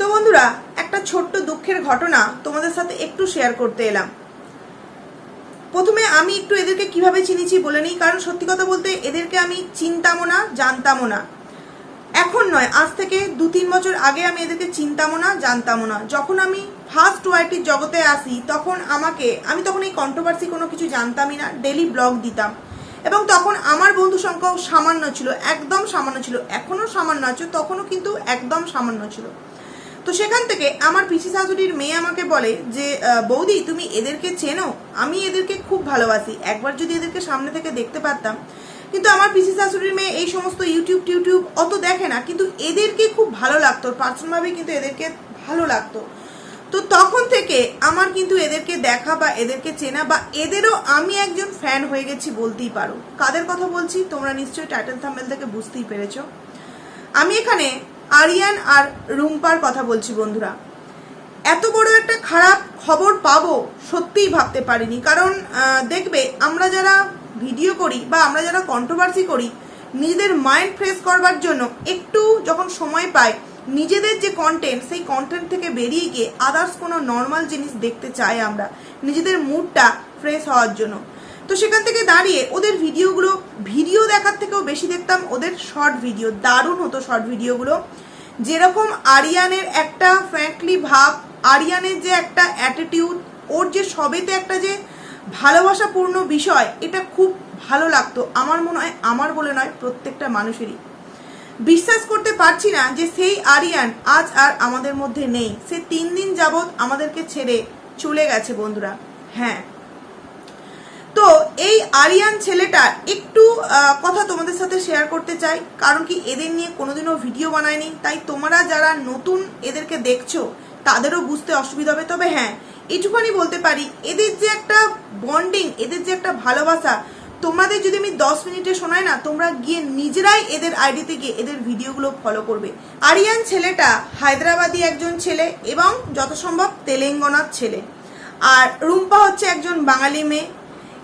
তো বন্ধুরা, একটা ছোট্ট দুঃখের ঘটনা তোমাদের সাথে একটু শেয়ার করতে এলাম। প্রথমে আমি একটু এদেরকে কীভাবে চিনেছি বলে নিই, কারণ সত্যি কথা বলতে এদেরকে আমি চিনতামও না, জানতামও না। এখন নয়, আজ থেকে দু তিন বছর আগে আমি এদেরকে চিনতামও না, জানতামও না। যখন আমি ফার্স্ট ওয়াইটির জগতে আসি, তখন আমাকে, আমি তখন এই কন্ট্রোভার্সি কোনো কিছু জানতামই না ডেলি ব্লগ দিতাম। এবং তখন আমার বন্ধু সংখ্যাও সামান্য ছিল, একদম সামান্য ছিল, এখনও সামান্য আছে, তখনও কিন্তু একদম সামান্য ছিল। তো সেখান থেকে আমার পিসি শাশুড়ির মেয়ে আমাকে বলে যে বৌদি, তুমি এদেরকে চেনো? আমি এদেরকে খুব ভালোবাসি। একবার যদি এদেরকে সামনে থেকে দেখতে পারতাম। কিন্তু আমার পিসি শাশুড়ির মেয়ে এই সমস্ত ইউটিউব টিউটিউব অত দেখে না, কিন্তু এদেরকে খুব ভালো লাগতো। পার্সোনালভাবে কিন্তু এদেরকে ভালো লাগতো। তো তখন থেকে আমার কিন্তু এদেরকে দেখা বা এদেরকে চেনা বা এদেরও আমি একজন ফ্যান হয়ে গেছি বলতেই পারো। কাদের কথা বলছি? তোমরা নিশ্চয়ই টাইটেল থাম্বেল থেকে বুঝতেই পেরেছ। আমি এখানে আরিয়ান আর রুম্পার কথা বলছি বন্ধুরা। এত বড় একটা খারাপ খবর পাবো সত্যিই ভাবতে পারিনি। কারণ দেখবে আমরা যারা ভিডিও করি বা আমরা যারা কন্ট্রোভার্সি করি, নিজেদের মাইন্ড ফ্রেশ করবার জন্য একটু যখন সময় পাই, নিজেদের যে কন্টেন্ট সেই কন্টেন্ট থেকে বেরিয়ে গিয়ে আদার্স কোনো নর্মাল জিনিস দেখতে চাই আমরা। নিজেদের মুডটা ফ্রেশ হওয়ার জন্য। তো সেখান থেকে দাঁড়িয়ে ওদের ভিডিওগুলো, ভিডিও দেখার থেকেও বেশি দেখতাম ওদের শর্ট ভিডিও দারুণ হতো শর্ট ভিডিওগুলো যেরকম আরিয়ানের একটা ফ্র্যাঙ্কলি ভাব, আরিয়ানের যে একটা অ্যাটিটিউড ওর যে সবেতে একটা যে ভালোবাসাপূর্ণ বিষয়, এটা খুব ভালো লাগতো। আমার মনে হয়, আমার বলে নয়, প্রত্যেকটা মানুষেরই। বিশ্বাস করতে পারছি না যে সেই আরিয়ান আজ আর আমাদের মধ্যে নেই। সে তিন দিন যাবৎ আমাদেরকে ছেড়ে চলে গেছে, বন্ধুরা। হ্যাঁ তো এই আরিয়ান ছেলেটার একটু কথা তোমাদের সাথে শেয়ার করতে চাই। কারণ কি এদের নিয়ে কোনোদিনও ভিডিও বানায়নি। তাই তোমরা যারা নতুন এদেরকে দেখছ, তাদেরও বুঝতে অসুবিধা হবে। তবে হ্যাঁ এইটুখানি বলতে পারি, এদের যে একটা বন্ডিং এদের যে একটা ভালোবাসা, তোমাদের যদি আমি দশ মিনিটে শোনাই না, তোমরা গিয়ে নিজেরাই এদের আইডিতে গিয়ে এদের ভিডিওগুলো ফলো করবে। আরিয়ান ছেলেটা হায়দ্রাবাদি একজন ছেলে এবং যত সম্ভব তেলেঙ্গানার ছেলে। আর রুম্পা হচ্ছে একজন বাঙালি মেয়ে।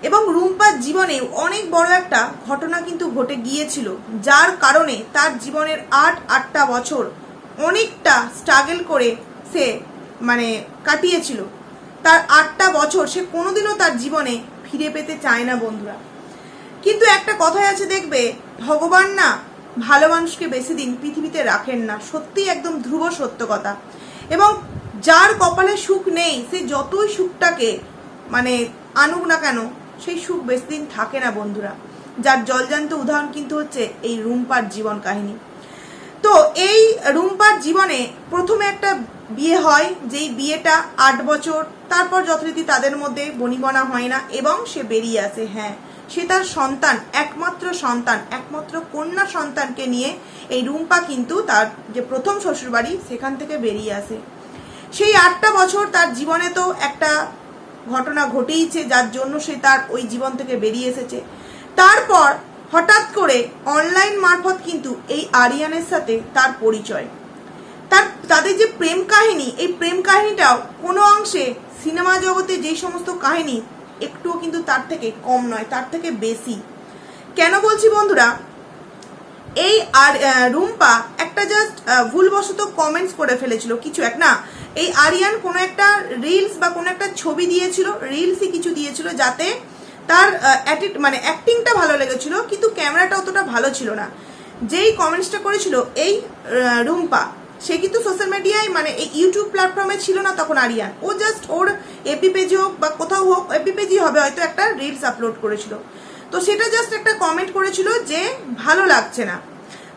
এবং রুম্পার জীবনে অনেক বড় একটা ঘটনা কিন্তু ঘটে গিয়েছিল, যার কারণে তার জীবনের আট, আটটা বছর অনেকটা স্ট্রাগল করে সে মানে কাটিয়েছিল। তার আটটা বছর সে কোনোদিনও তার জীবনে ফিরে পেতে চায় না বন্ধুরা। কিন্তু একটা কথাই আছে দেখবে, ভগবান না ভালো মানুষকে বেশি দিন পৃথিবীতে রাখেন না, সত্যি একদম ধ্রুব সত্য কথা। এবং যার কপালে সুখ নেই, সে যতই সুখটাকে মানে আনুক না কেন সেই সুখ বেশি দিন থাকে না বন্ধুরা। যার জলজান্ত উদাহরণ কিন্তু হচ্ছে এই রুম্পার জীবন কাহিনী। তো এই রুম্পার জীবনে প্রথমে একটা বিয়ে হয়, যেই বিয়েটা আট বছর। তারপর যথারীতি তাদের মধ্যে বনিবনা হয় না এবং সে বেরিয়ে আসে হ্যাঁ। সে তার সন্তান, একমাত্র সন্তান, একমাত্র কন্যা সন্তানকে নিয়ে এই রুম্পা কিন্তু তার যে প্রথম শ্বশুরবাড়ি, সেখান থেকে বেরিয়ে আসে। সেই আটটা বছর তার জীবনে তো একটা ঘটনা ঘটেইছে, যার জন্য সে তার ওই জীবন থেকে বেরিয়ে এসেছে। তারপর হঠাৎ করে অনলাইন মারফত কিন্তু এই আরিয়ানের সাথে তার পরিচয়। তার, তাদের যে প্রেম কাহিনী, এই প্রেম কাহিনীটাও কোনো অংশে সিনেমা জগতে যেই সমস্ত কাহিনী, একটুও কিন্তু তার থেকে কম নয়, তার থেকে বেশি। কেন বলছি বন্ধুরা? এই আর রুম্পা একটা জাস্ট ভুলবশত কমেন্টস করে ফেলেছিল, কিছু এক, না। এই আরিয়ান কোনো একটা রিলস বা কোনো একটা ছবি দিয়েছিল রিলসই কিছু দিয়েছিল যাতে তার অ্যাটিট মানে অ্যাক্টিংটা ভালো লেগেছিল, কিন্তু ক্যামেরাটা অতটা ভালো ছিল না। যেই কমেন্টসটা করেছিল, এই রুম্পা, সে কিন্তু সোশ্যাল মিডিয়ায় মানে এই ইউটিউব প্ল্যাটফর্মে ছিল না তখন আরিয়ান। ও জাস্ট ওর এপি পেজে হোক বা কোথাও হোক এপি পেজই হবে, হয়তো একটা রিলস আপলোড করেছিল। তো সেটা জাস্ট একটা কমেন্ট করেছিল যে ভালো লাগছে না।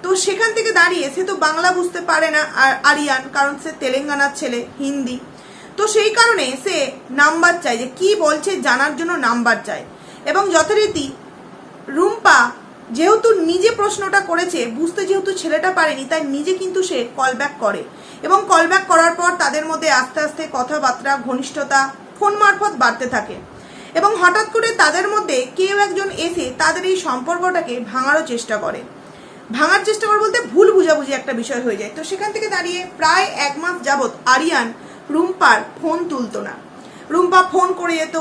তো সেখান থেকে দাঁড়িয়ে সে তো বাংলা বুঝতে পারে না আর আরিয়ান, কারণ সে তেলেঙ্গানার ছেলে, হিন্দি। তো সেই কারণে সে নাম্বার চায় যে কি বলছে জানার জন্য নাম্বার চায়। এবং যথারীতি রুম্পা যেহেতু নিজে প্রশ্নটা করেছে, বুঝতে যেহেতু ছেলেটা পারেনি, তাই নিজে কিন্তু সে কল ব্যাক করে। এবং কল ব্যাক করার পর তাদের মধ্যে আস্তে আস্তে কথাবার্তা, ঘনিষ্ঠতা ফোন মারফত বাড়তে থাকে। এবং হঠাৎ করে তাদের মধ্যে কেউ একজন এসে তাদের এই সম্পর্কটাকে ভাঙারও চেষ্টা করে। ভাঙার চেষ্টা করে বলতে ভুল বুঝাবুঝি একটা বিষয় হয়ে যায়। তো সেখান থেকে দাঁড়িয়ে প্রায় এক মাস যাবৎ আরিয়ান রুম্পার ফোন তুলতো না। রুম্পা ফোন করে যেত।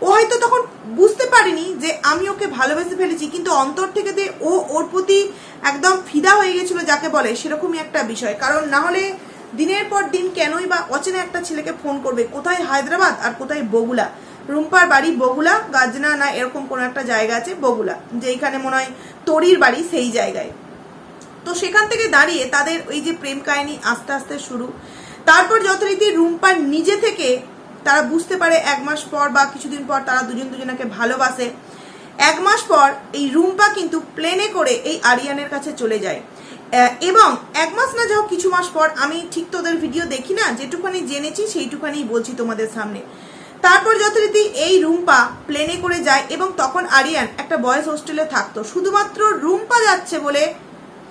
ও হয়তো তখন বুঝতে পারিনি যে আমি ওকে ভালোবেসে ফেলেছি, কিন্তু অন্তর থেকে যে ও ওর প্রতি একদম ফিদা হয়ে গেছিল যাকে বলে, সেরকমই একটা বিষয়। কারণ না হলে দিনের পর দিন কেনই বা অচেনা একটা ছেলেকে ফোন করবে? কোথায় হায়দ্রাবাদ আর কোথায় বগুলা রুম্পার বাড়ি বগুলা, গাজনা না এরকম কোনো একটা জায়গা আছে বগুলা, যেইখানে মনে হয় তরির বাড়ি সেই জায়গায়। তো সেখান থেকে দাঁড়িয়ে তাদের ওই যে প্রেম কাহিনী আস্তে আস্তে শুরু। তারপর যথারীতি রুম্পার নিজে থেকে তারা বুঝতে পারে এক মাস পর বা কিছুদিন পর তারা দুজন দুজনাকে ভালোবাসে। এক মাস পর এই রুম্পা কিন্তু প্লেনে করে এই আরিয়ানের কাছে চলে যায়। এবং এক মাস না যাও কিছু মাস পর, আমি ঠিক তোদের ভিডিও দেখি না, যেটুখানি জেনেছি সেইটুখানি বলছি তোমাদের সামনে। তারপর যথারীতি এই রুম্পা প্লেনে করে যায় এবং তখন আরিয়ান একটা বয়েজ হোস্টেলে থাকতো। শুধুমাত্র রুম্পা যাচ্ছে বলে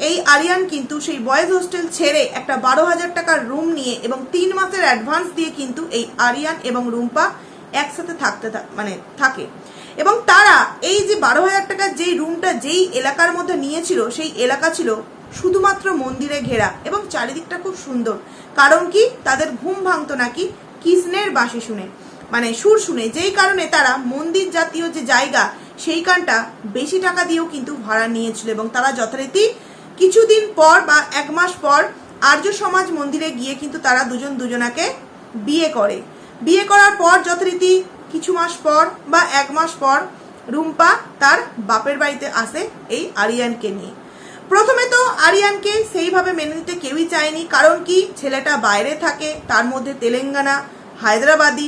এই আরিয়ান কিন্তু সেই বয়েজ হোস্টেল ছেড়ে একটা বারো হাজার টাকার রুম নিয়ে এবং তিন মাসের অ্যাডভান্স দিয়ে কিন্তু এই আরিয়ান এবং রুম্পা একসাথে থাকতে মানে থাকে। এবং তারা এই যে বারো হাজার টাকার যেই রুমটা যেই এলাকার মধ্যে নিয়েছিল, সেই এলাকা ছিল শুধুমাত্র মন্দিরে ঘেরা এবং চারিদিকটা খুব সুন্দর। কারণ কি? তাদের ঘুম ভাঙতো নাকি কৃষ্ণের বাঁশি শুনে। মানে সুর শুনে, যেই কারণে তারা মন্দির জাতীয় যে জায়গা সেইখানটা বেশি টাকা দিয়েও কিন্তু ভাড়া নিয়েছিল এবং তারা যথারীতি কিছুদিন পর বা এক মাস পর আর্য সমাজ মন্দিরে গিয়ে কিন্তু তারা দুজন দুজনাকে বিয়ে করে। বিয়ে করার পর যথারীতি কিছু মাস পর বা এক মাস পর রুম্পা তার বাপের বাড়িতে আসে এই আরিয়ানকে নিয়ে। প্রথমে তো আরিয়ানকে সেইভাবে মেনে নিতে কেউই চায়নি, কারণ কি ছেলেটা বাইরে থাকে, তার মধ্যে তেলেঙ্গানা, হায়দ্রাবাদি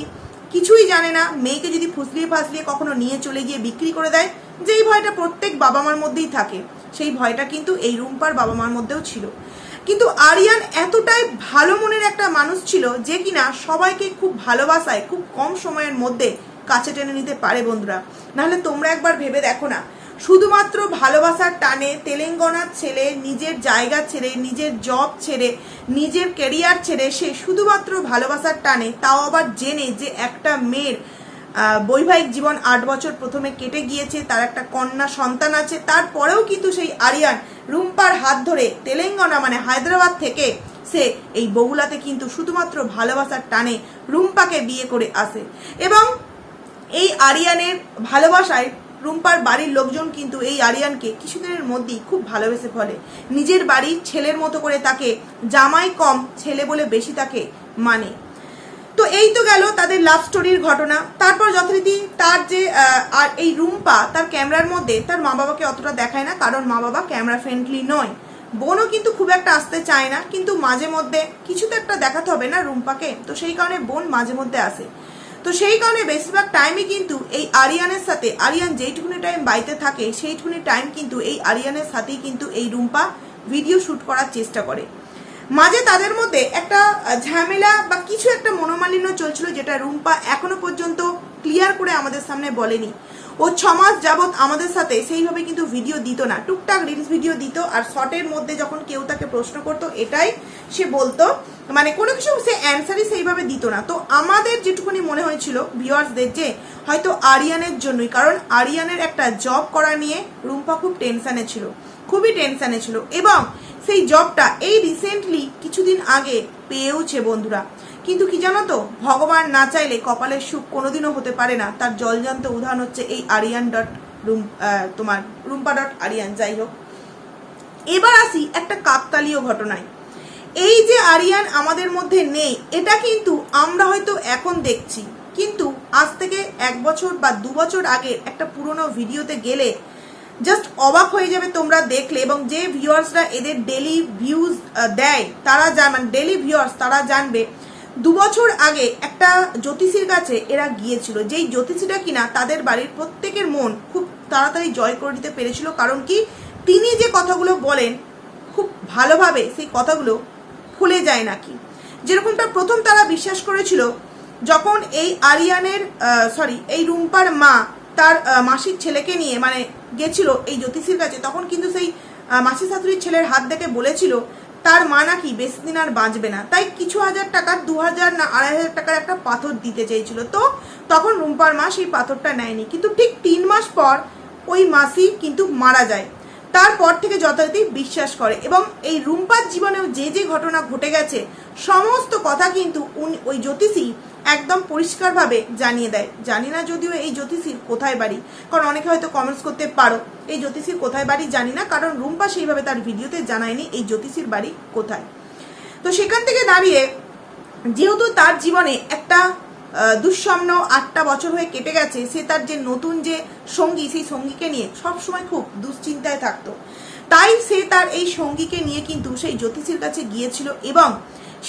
কিছুই জানে না। মেয়েকে যদি ফুসলিয়ে ফাসলিয়ে কখনো নিয়ে চলে গিয়ে বিক্রি করে দেয়, যেই ভয়টা প্রত্যেক বাবা মার মধ্যেই থাকে। সেই ভয়টা কিন্তু এই রুম্পার বাবা মার মধ্যেও ছিল। কিন্তু আরিয়ান এতটাই ভালো মনের একটা মানুষ ছিল যে কিনা সবাইকে খুব ভালোবাসায়, খুব কম সময়ের মধ্যে কাছে টেনে নিতে পারে বন্ধুরা। নাহলে তোমরা একবার ভেবে দেখো না। শুধুমাত্র ভালোবাসার টানে তেলেঙ্গানার ছেলে, নিজের জায়গা ছেড়ে, নিজের জব ছেড়ে, নিজের কেরিয়ার ছেড়ে সে শুধুমাত্র ভালোবাসার টানে, তাও আবার জেনে যে একটা মেয়ের বৈবাহিক জীবন আট বছর প্রথমে কেটে গিয়েছে, তার একটা কন্যা সন্তান আছে, তারপরেও কিন্তু সেই আরিয়ান রুম্পার হাত ধরে তেলেঙ্গানা মানে হায়দ্রাবাদ থেকে সে এই বগুলাতে কিন্তু শুধুমাত্র ভালোবাসার টানে রুম্পাকে বিয়ে করে আসে। এবং এই আরিয়ানের ভালোবাসায় রুম্পার বাড়ির লোকজন কিন্তু এই আরিয়ানকে কিছুদিনের মধ্যেই খুব ভালোবেসে ফলে। নিজের বাড়ির ছেলের মতো করে তাকে জামাই কম ছেলে বলে বেশি তাকে মানে। তো এই তো গেল তাদের লাভ স্টোরির ঘটনা। তারপর যথারীতি তার যে আর এই রুম্পা তার ক্যামেরার মধ্যে তার মা বাবাকে অতটা দেখায় না, কারণ মা বাবা ক্যামেরা ফ্রেন্ডলি নয়। বোনও কিন্তু খুব একটা আসতে চায় না, কিন্তু মাঝে মধ্যে কিছু তো একটা দেখাতে হবে না রুম্পাকে। তো সেই কারণে বোন মাঝে মধ্যে আসে। তো সেই কারণে বেশিরভাগ টাইমই কিন্তু এই আরিয়ানের সাথে, আরিয়ান যেইটুকুনি টাইম বাড়িতে থাকে, সেইটুকুনি টাইম কিন্তু এই আরিয়ানের সাথেই কিন্তু এই রুম্পা ভিডিও শ্যুট করার চেষ্টা করে। মাঝে তাদের মধ্যে একটা ঝামেলা বা কিছু একটা মনোমালিন্য চলছিল যেটা রুম্পা এখনও পর্যন্ত ক্লিয়ার করে আমাদের সামনে বলেনি। ও ছ মাস যাবৎ আমাদের সাথে, সেইভাবে কিন্তু ভিডিও দিত না। টুকটাক রিলস ভিডিও দিত আর শর্টের মধ্যে যখন কেউ তাকে প্রশ্ন করতো, এটাই সে বলতো। মানে কোনো কিছু সে অ্যান্সারই সেইভাবে দিত না। তো আমাদের যেটুকুনি মনে হয়েছিল ভিওয়ার্সদের যে, হয়তো আরিয়ানের জন্যই, কারণ আরিয়ানের একটা জব করা নিয়ে রুম্পা খুব টেনশানে ছিল, খুবই টেনশানে ছিল। এবং সেই জবটা এই রিসেন্টলি কিছুদিন আগে পেয়েওছে বন্ধুরা। কিন্তু কি জানো তো? ভগবান না চাইলে কপালের সুখ কোনোদিনও হতে পারে না। তার জলজান্ত উদাহরণ হচ্ছে এই আরিয়ান ডট রুম তোমার রুম্পা ডট আরিয়ান, যাই হোক। এবার আসি একটা কাকতালীয় ঘটনায়। এই যে আরিয়ান আমাদের মধ্যে নেই, এটা কিন্তু আমরা হয়তো এখন দেখছি। কিন্তু আজ থেকে এক বছর বা দু বছর আগে একটা পুরনো ভিডিওতে গেলে জাস্ট অবাক হয়ে যাবে তোমরা দেখলে এবং যে ভিউয়ার্সরা এদের ডেলি ভিউজ দেয়, তারা জান মানে ডেলি ভিউয়ার্স তারা জানবে দু বছর আগে একটা জ্যোতিষীর কাছে এরা গিয়েছিল। যেই জ্যোতিষীটা কিনা তাদের বাড়ির প্রত্যেকের মন খুব তাড়াতাড়ি জয় করে দিতে পেরেছিল। কারণ কি? তিনি যে কথাগুলো বলেন, খুব ভালোভাবে সেই কথাগুলো খুলে যায় নাকি? যেরকমটা প্রথম তারা বিশ্বাস করেছিল, যখন এই আরিয়ানের সরি এই রুম্পার মা তার মাসির ছেলেকে নিয়ে মানে গেছিল এই জ্যোতিষীর কাছে, তখন কিন্তু সেই মাসি শাশুড়ির ছেলের হাত দেখে বলেছিল তার মা নাকি বেশি দিন আর বাঁচবে না। তাই কিছু হাজার টাকার, দু হাজার না আড়াই হাজার টাকার একটা পাথর দিতে চেয়েছিল। তো তখন রুম্পার মা সেই পাথরটা নেয়নি। কিন্তু ঠিক তিন মাস পর ওই মাসি কিন্তু মারা যায়। তারপর থেকে যথারীতি বিশ্বাস করে। এবং এই রুম্পার জীবনেও যে যে ঘটনা ঘটে গেছে, সমস্ত কথা কিন্তু উনি ওই জ্যোতিষী একদম পরিষ্কারভাবে জানিয়ে দেয়। জানি না যদিও এই জ্যোতিষীর কোথায় বাড়ি, কারণ অনেকে হয়তো কমেন্টস করতে পারো, এই জ্যোতিষীর কোথায় বাড়ি জানি না, কারণ রুম্পা সেইভাবে তার ভিডিওতে জানায়নি এই জ্যোতিষীর বাড়ি কোথায়। তো সেখান থেকে দাঁড়িয়ে যেহেতু তার জীবনে একটা দুঃস্বপ্ন আটটা বছর হয়ে কেটে গেছে, সে তার যে নতুন যে সঙ্গী, সেই সঙ্গীকে নিয়ে সবসময় খুব দুশ্চিন্তায় থাকতো। তাই সে তার এই সঙ্গীকে নিয়ে কিন্তু সেই জ্যোতিষীর কাছে গিয়েছিল এবং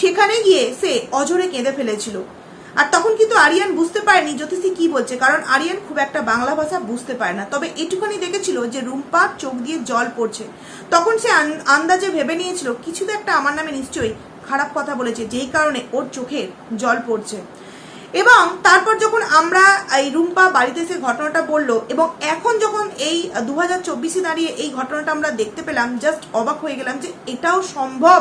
সেখানে গিয়ে সে অজরে কেঁদে ফেলেছিল। আর তখন কিন্তু আরিয়ান বুঝতে পারেনি জ্যোতিষী কি বলছে, কারণ আরিয়ান খুব একটা বাংলা ভাষা বুঝতে পারে না। তবে এটুখানি দেখেছিল যে রুম্পার চোখ দিয়ে জল পড়ছে। তখন সে আন্দাজে ভেবে নিয়েছিল, কিছু তো একটা আমার নামে নিশ্চয়ই খারাপ কথা বলেছে, যেই কারণে ওর চোখে জল পড়ছে। এবং তারপর যখন আমরা এই রুম্পা বাড়িতে এসে ঘটনাটা বলল এবং এখন যখন এই দু হাজার চব্বিশে দাঁড়িয়ে এই ঘটনাটা আমরা দেখতে পেলাম জাস্ট অবাক হয়ে গেলাম যে এটাও সম্ভব।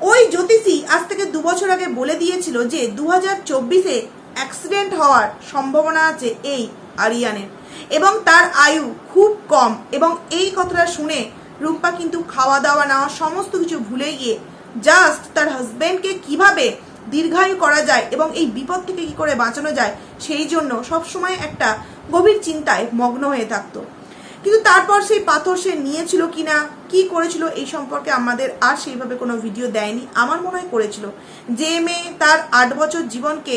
ওই জ্যোতিষী আজ থেকে দু বছর আগে বলে দিয়েছিল যে দু হাজার চব্বিশে অ্যাক্সিডেন্ট হওয়ার সম্ভাবনা আছে এই আরিয়ানের এবং তার আয়ু খুব কম এবং এই কথাটা শুনে রুম্পা কিন্তু খাওয়া দাওয়া নেওয়া সমস্ত কিছু ভুলে গিয়ে জাস্ট তার হাজব্যান্ডকে কীভাবে দীর্ঘায়ু করা যায় এবং এই বিপদ থেকে কি করে বাঁচানো যায় সেই জন্য সবসময় একটা গভীর চিন্তায় মগ্ন হয়ে থাকতো। কিন্তু তারপর সেই পাথর সে নিয়েছিল কিনা, কি করেছিল এই সম্পর্কে আমাদের আর সেইভাবে কোনো ভিডিও দেয়নি। আমার মনে হয় করেছিল। যে মেয়ে তার আট বছর জীবনকে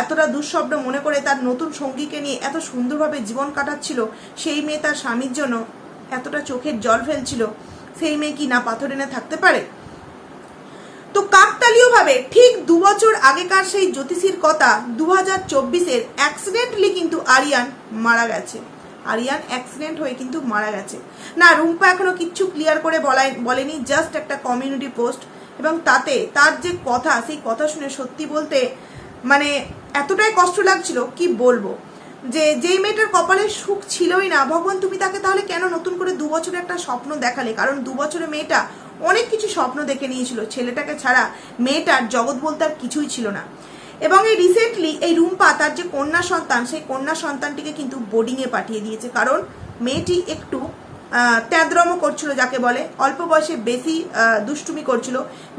এতটা দুঃস্বপ্ন মনে করে তার নতুন সঙ্গীকে নিয়ে এত সুন্দরভাবে জীবন কাটাচ্ছিল, সেই মেয়ে তার স্বামীর জন্য এতটা চোখের জল ফেলছিল। সেই মেয়ে কি না পাথর এনে থাকতে পারে? তো কাকতালীয়ভাবে ঠিক দু বছর আগেকার সেই জ্যোতিষীর কথা দু হাজার চব্বিশের অ্যাক্সিডেন্টলি কিন্তু আরিয়ান মারা গেছে। আরিয়ান অ্যাক্সিডেন্ট হয়ে কিন্তু মারা গেছে। না, রুম্পা এখনও কিচ্ছু ক্লিয়ার করে বলাই বলেনি জাস্ট একটা কমিউনিটি পোস্ট এবং তাতে তার যে কথা, সেই কথা শুনে সত্যি বলতে মানে এতটাই কষ্ট লাগছিল, কি বলব? যে যেই মেয়েটার কপালে সুখ ছিলই না, ভগবান তুমি তাকে তাহলে কেন নতুন করে দু বছরে একটা স্বপ্ন দেখালে? কারণ দু বছরে মেয়েটা অনেক কিছু স্বপ্ন দেখে নিয়েছিল। ছেলেটাকে ছাড়া মেয়েটার জগৎ বলতে আর কিছুই ছিল না। এবং এই রিসেন্টলি এই রুম্পা তার যে কন্যা সন্তান, সেই কন্যা সন্তানটিকে কিন্তু বোর্ডিংয়ে পাঠিয়ে দিয়েছে। কারণ মেয়েটি একটু ত্যাদ্রম করছিল যাকে বলে, অল্প বয়সে বেশি দুষ্টুমি করছিল।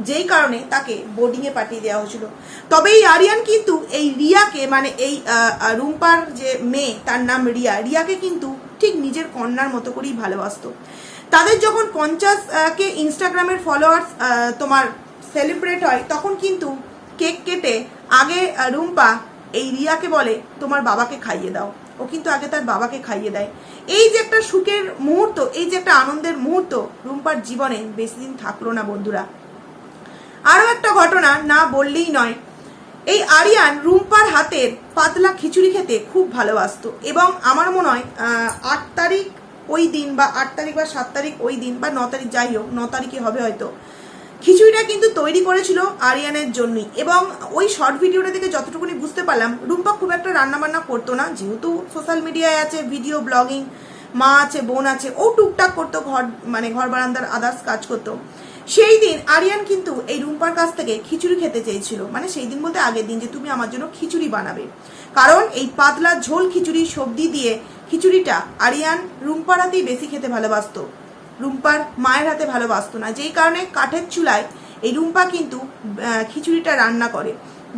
যেই কারণে তাকে বোর্ডিংয়ে পাঠিয়ে দেওয়া হয়েছিল। তবে এই আরিয়ান কিন্তু এই রিয়াকে মানে এই রুম্পার যে মেয়ে, তার নাম রিয়া, রিয়াকে কিন্তু ঠিক নিজের কন্যার মতো করেই ভালোবাসতো। তাদের যখন পঞ্চাশ কে ইনস্টাগ্রামের ফলোয়ার্স তোমার সেলিব্রেট হয়, তখন কিন্তু কেক কেটে আগে রুম্পা এই রিয়াকে বলে, তোমার বাবাকে খাইয়ে দাও। ও কিন্তু আগে তার বাবাকে খাইয়ে দেয়। এই যে একটা সুখের মুহূর্ত, এই যে একটা আনন্দের মুহূর্ত রুম্পার জীবনে বেশি দিন থাকল না বন্ধুরা। আরও একটা ঘটনা না বললেই নয়, এই আরিয়ান রুম্পার হাতের পাতলা খিচুড়ি খেতে খুব ভালোবাসতো এবং আমার মনে হয় আট তারিখ ওই দিন বা আট তারিখ বা সাত তারিখ, ওই দিন বা ন তারিখ, যাই হোক, ন তারিখে হবে হয়তো। খিচুড়িটা কিন্তু তৈরি করেছিল আরিয়ানের জন্যই এবং ওই শর্ট ভিডিওটা থেকে যতটুকুনি বুঝতে পারলাম রুম্পা খুব একটা রান্নাবান্না করতো না। যেহেতু সোশ্যাল মিডিয়ায় আছে ভিডিও ব্লগিং মা আছে, বোন আছে, ও টুকটাক করতো, ঘর মানে ঘর বারান্দার আদার্স কাজ করতো। সেই দিন আরিয়ান কিন্তু এই রুম্পার কাছ থেকে খিচুড়ি খেতে চেয়েছিল। মানে সেই দিন বলতে আগের দিন যে তুমি আমার জন্য খিচুড়ি বানাবে। কারণ এই পাতলা ঝোল খিচুড়ি সবজি দিয়ে খিচুড়িটা আরিয়ান রুম্পার হাতেই বেশি খেতে ভালোবাসতো। রুম্পার মায়ের হাতে ভালোবাসতো না। যেই কারণে কাঠের চুলায় এই রুম্পা কিন্তু খিচুড়িটা রান্না করে।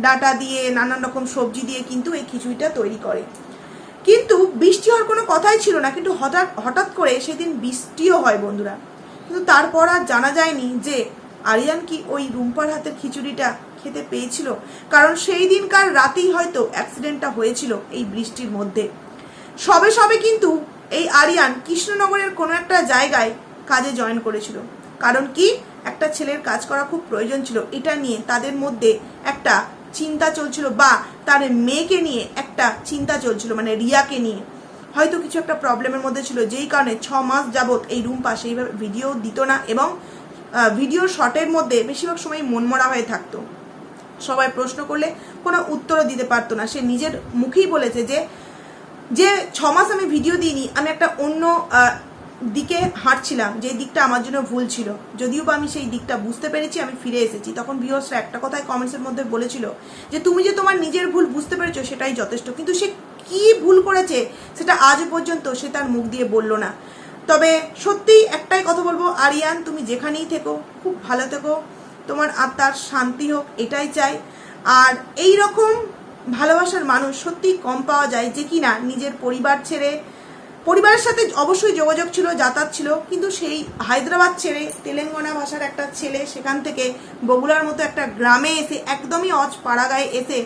ডাটা দিয়ে, নানান রকম সবজি দিয়ে কিন্তু এই খিচুড়িটা তৈরি করে। কিন্তু বৃষ্টি হওয়ার কোনো কথাই ছিল না। কিন্তু হঠাৎ হঠাৎ করে সেদিন বৃষ্টিও হয় বন্ধুরা। কিন্তু তারপর আর জানা যায়নি যে আরিয়ান কি ওই রুম্পার হাতের খিচুড়িটা খেতে পেয়েছিল, কারণ সেই দিনকার রাতেই হয়তো অ্যাক্সিডেন্টটা হয়েছিল এই বৃষ্টির মধ্যে। সবে সবে কিন্তু এই আরিয়ান কৃষ্ণনগরের কোনো একটা জায়গায় কাজে জয়েন করেছিল, কারণ কি একটা ছেলের কাজ করা খুব প্রয়োজন ছিল, এটা নিয়ে তাদের মধ্যে একটা চিন্তা চলছিল বা তার মেয়েকে নিয়ে একটা চিন্তা চলছিল মানে রিয়াকে নিয়ে। হয়তো কিছু একটা প্রবলেমের মধ্যে ছিল। যেই কারণে ছ মাস যাবৎ এই রুম্পা সেইভাবে ভিডিও দিত না এবং ভিডিও শর্টের মধ্যে বেশিরভাগ সময় মনমরা হয়ে থাকতো। সবাই প্রশ্ন করলে কোনো উত্তরও দিতে পারতো না। সে নিজের মুখেই বলেছে যে যে ছ মাস আমি ভিডিও দিইনি, আমি একটা অন্য দিকে হাঁটছিলাম যে দিকটা আমার জন্য ভুল ছিল। যদিও বা আমি সেই দিকটা বুঝতে পেরেছি, আমি ফিরে এসেছি। তখন ভিউয়ার্সরা একটা কথাই কমেন্টসের মধ্যে বলেছিল যে, তুমি যে তোমার নিজের ভুল বুঝতে পেরেছ, সেটাই যথেষ্ট। কিন্তু সে কি ভুল করেছে সেটা আজ পর্যন্ত সে তার মুখ দিয়ে বলল না। তবে সত্যি একটাই কথা বলব, আরিয়ান, তুমি যেখানেই থেকো, খুব ভালো থেকো। তোমার আত্মার শান্তি হোক, এটাই চাই। আর এই রকম ভালোবাসার মানুষ সত্যি কম পাওয়া যায় যে কিনা নিজের পরিবার ছেড়ে, পরিবারের সাথে অবশ্যই যোগাযোগ ছিল, যাতায়াত ছিল, কিন্তু সেই হায়দ্রাবাদ ছেড়ে তেলেঙ্গানা ভাষার একটা ছেলে সেখান থেকে বগুড়ার মতো একটা গ্রামে এসে একদমই অজ পাড়াগায় এসে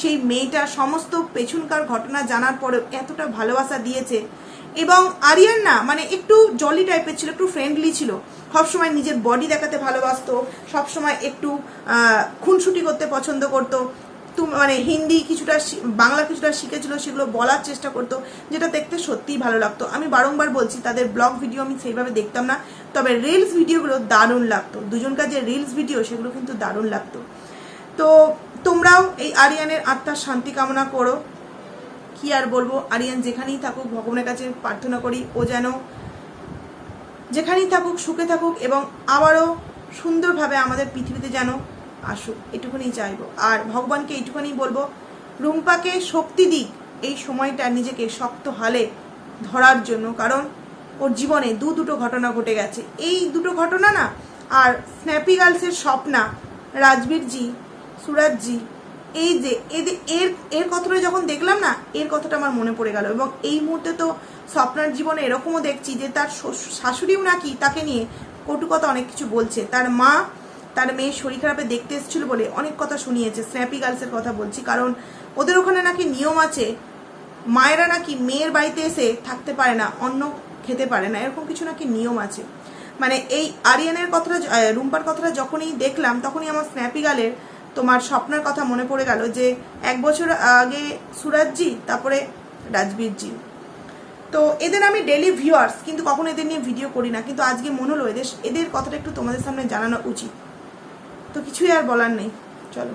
সেই মেয়েটার সমস্ত পেছনকার ঘটনা জানার পরেও এতটা ভালোবাসা দিয়েছে। এবং আরিয়ান না মানে একটু জলি টাইপের ছিল, একটু ফ্রেন্ডলি ছিল। সবসময় নিজের বডি দেখাতে ভালোবাসতো, সবসময় একটু খুনসুটি করতে পছন্দ করতো। তুম মানে হিন্দি কিছুটা বাংলা কিছুটা শিখেছিল, সেগুলো বলার চেষ্টা করতো, যেটা দেখতে সত্যিই ভালো লাগতো। আমি বারংবার বলছি, তাদের ব্লগ ভিডিও আমি সেইভাবে দেখতাম না, তবে রিলস ভিডিওগুলো দারুণ লাগতো। দুজনকার যে রিলস ভিডিও সেগুলো কিন্তু দারুণ লাগতো। তো তোমরাও এই আরিয়ানের আত্মার শান্তি কামনা করো। কি আর বলব? আরিয়ান যেখানেই থাকুক, ভগবানের কাছে প্রার্থনা করি, ও যেন যেখানেই থাকুক, সুখে থাকুক এবং আবারও সুন্দরভাবে আমাদের পৃথিবীতে যেন আসুক। এটুকুনি চাইব। আর ভগবানকে এইটুকুনি বলব, রুম্পাকে শক্তি দিক এই সময়টা নিজেকে শক্ত হালে ধরার জন্য, কারণ ওর জীবনে দু দুটো ঘটনা ঘটে গেছে। এই দুটো ঘটনা না, আর স্ন্যাপি গার্লসের স্বপ্না, রাজবীরজি সুরাজজি এই যে এর এর কথাটা যখন দেখলাম না, এর কথাটা আমার মনে পড়ে গেল এবং এই মুহূর্তে তো স্বপ্নার জীবনে এরকমও দেখছি যে তার শাশুড়িও নাকি তাকে নিয়ে কটু কথা অনেক কিছু বলছে। তার মা, তার মেয়ের শরীর খারাপে দেখতে এসেছিল বলে অনেক কথা শুনিয়েছে, স্ন্যাপি গার্লসের কথা বলছি। কারণ ওদের ওখানে নাকি নিয়ম আছে, মায়েরা নাকি মেয়ের বাড়িতে এসে থাকতে পারে না অন্য খেতে পারে না, এরকম কিছু নাকি নিয়ম আছে। মানে এই আরিয়ানের কথাটা রুম্পার কথাটা যখনই দেখলাম, তখনই আমার স্ন্যাপি গালের তোমার স্বপ্নের কথা মনে পড়ে গেল যে এক বছর আগে সুরাজজি, তারপরে রাজবীরজি। তো এদের আমি ডেলি ভিউয়ার্স কিন্তু কখনো এদের নিয়ে ভিডিও করি না। কিন্তু আজকে মনে হলো এদের এদের কথাটা একটু তোমাদের সামনে জানানো উচিত। তো কিছুই আর বলার নেই। চলো।